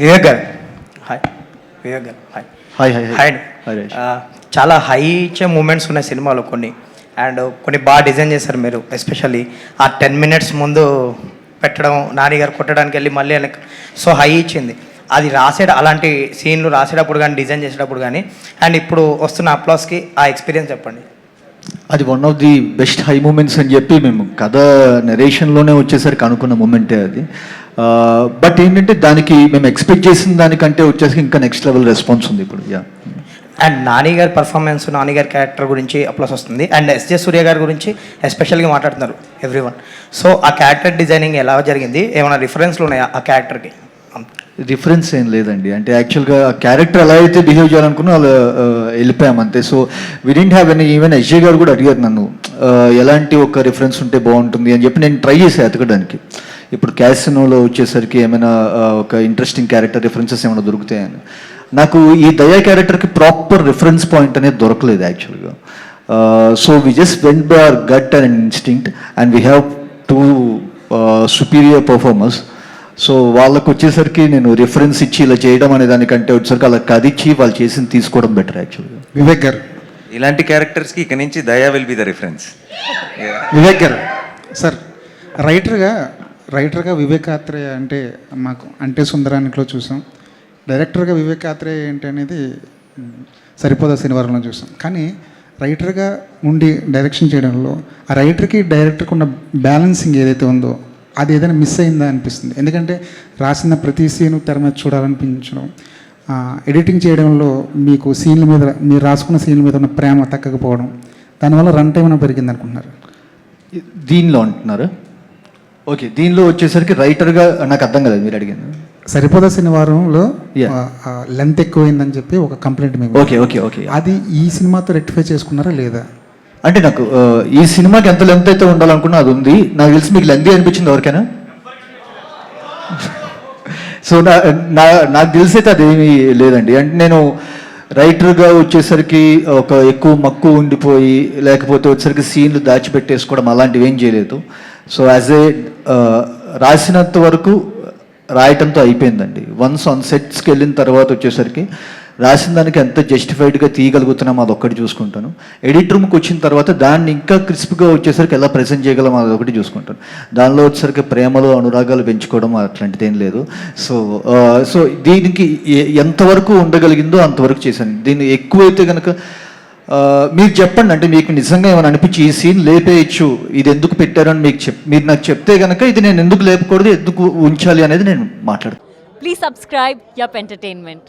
hi hi hi hi చాలా high ఇచ్చే moments ఉన్నాయి సినిమాలో కొన్ని అండ్ కొన్ని బాగా డిజైన్ చేశారు మీరు ఎస్పెషల్లీ ఆ టెన్ మినిట్స్ ముందు పెట్టడం నాని గారు కొట్టడానికి వెళ్ళి మళ్ళీ సో హై ఇచ్చింది అది రాసే అలాంటి సీన్లు రాసేటప్పుడు కానీ డిజైన్ చేసేటప్పుడు కానీ అండ్ ఇప్పుడు వస్తున్న అప్లాస్కి ఆ ఎక్స్పీరియన్స్ చెప్పండి అది one of the best high moments అని చెప్పి మేము కథ నెరేషన్లోనే వచ్చేసరికి అనుకున్న మూమెంటే అది బట్ ఏంటంటే దానికి మేము ఎక్స్పెక్ట్ చేసిన దానికంటే వచ్చేసరికి ఇంకా నెక్స్ట్ లెవెల్ రెస్పాన్స్ ఉంది ఇప్పుడు యా అండ్ నాని గారి పర్ఫార్మెన్స్ నాని గారి క్యారెక్టర్ గురించి అప్లస్ వస్తుంది అండ్ ఎస్జే సూర్య గారి గురించి ఎస్పెషల్గా మాట్లాడుతున్నారు ఎవ్రీ సో ఆ క్యారెక్టర్ డిజైనింగ్ ఎలా జరిగింది ఏమైనా రిఫరెన్స్లు ఉన్నాయా ఆ క్యారెక్టర్కి రిఫరెన్స్ ఏం లేదండి అంటే యాక్చువల్గా క్యారెక్టర్ ఎలా అయితే బిహేవ్ చేయాలనుకున్నా వాళ్ళు అంతే so we didn't have any even Ajay garu కూడా అడిగారు నన్ను ఎలాంటి ఒక రిఫరెన్స్ ఉంటే బాగుంటుంది అని చెప్పి నేను ట్రై చేశాను ఎతకడానికి ఇప్పుడు క్యాసినోలో వచ్చేసరికి ఏమైనా ఒక ఇంట్రెస్టింగ్ క్యారెక్టర్ రిఫరెన్సెస్ ఏమైనా దొరుకుతాయని నాకు ఈ దయా క్యారెక్టర్కి ప్రాపర్ రిఫరెన్స్ పాయింట్ అనేది దొరకలేదు యాక్చువల్గా so we just went by our gut and instinct and we have two superior performers so వాళ్ళకు వచ్చేసరికి నేను రిఫరెన్స్ ఇచ్చి ఇలా చేయడం అనే దానికంటే వచ్చేసరికి అలా కదిచ్చి వాళ్ళు చేసింది తీసుకోవడం బెటర్ యాక్చువల్గా వివేక్ గారు ఇలాంటి క్యారెక్టర్స్కి ఇక నుంచి Daya will be the reference Vivek garu sir రైటర్గా రైటర్గా వివేకాత్రేయ అంటే మాకు అంటే సుందరానికిలో చూసాం డైరెక్టర్గా వివేకాత్రేయ ఏంటి అనేది సరిపోదా శనివారంలో చూసాం కానీ రైటర్గా ఉండి డైరెక్షన్ చేయడంలో ఆ రైటర్కి డైరెక్టర్కి ఉన్న బ్యాలెన్సింగ్ ఏదైతే ఉందో అది ఏదైనా మిస్ అయిందా అనిపిస్తుంది ఎందుకంటే రాసిన ప్రతి సీను తెర మీద చూడాలనిపించడం ఎడిటింగ్ చేయడంలో మీకు సీన్ల మీద మీరు రాసుకున్న సీన్ల మీద ఉన్న ప్రేమ తగ్గకపోవడం దానివల్ల రన్ టైం పెరిగింది అనుకుంటున్నారు దీనిలో అంటున్నారు ఓకే దీనిలో వచ్చేసరికి రైటర్గా నాకు అర్థం కదా మీరు అడిగింది సరిపోదా శనివారంలో లెంత్ ఎక్కువైందని చెప్పి ఒక కంప్లైంట్ మేము ఓకే ఓకే ఓకే అది ఈ సినిమాతో రెక్టిఫై చేసుకున్నారా లేదా అంటే నాకు ఈ సినిమాకి ఎంత లెంత్ అయితే ఉండాలనుకున్నా అది ఉంది నాకు తెలిసి మీకు లెంతీ అనిపించింది ఎవరికైనా సో నా నాకు తెలిసి అయితే అదేమీ లేదండి అంటే నేను రైటర్గా వచ్చేసరికి ఒక ఎక్కువ మక్కువ ఉండిపోయి లేకపోతే వచ్చేసరికి సీన్లు దాచిపెట్టేసుకోవడం అలాంటివి ఏం చేయలేదు సో యాజ్ ఏ రాసినంత వరకు రాయటంతో అయిపోయిందండి వన్స్ ఆన్ సెట్స్కి వెళ్ళిన తర్వాత వచ్చేసరికి రాసిన దానికి ఎంత జస్టిఫైడ్గా తీయగలుగుతున్నామో అది ఒక్కటి చూసుకుంటాను ఎడిట్ రూమ్కి వచ్చిన తర్వాత దాన్ని ఇంకా క్రిస్ప్గా వచ్చేసరికి ఎలా ప్రజెంట్ చేయగలం అది ఒకటి చూసుకుంటాను దానిలో వచ్చేసరికి ప్రేమలు అనురాగాలు పెంచుకోవడం అట్లాంటిది ఏం లేదు సో సో uh, దీనికి ఎంతవరకు ఉండగలిగిందో అంతవరకు చేశాను దీన్ని ఎక్కువైతే కనుక uh, మీరు చెప్పండి అంటే మీకు నిజంగా ఏమైనా అనిపించి ఈ సీన్ లేపేయచ్చు ఇది ఎందుకు పెట్టారని మీకు చెప్ మీరు నాకు చెప్తే కనుక ఇది నేను ఎందుకు లేపకూడదు ఎందుకు ఉంచాలి అనేది నేను మాట్లాడుతాను please subscribe yup entertainment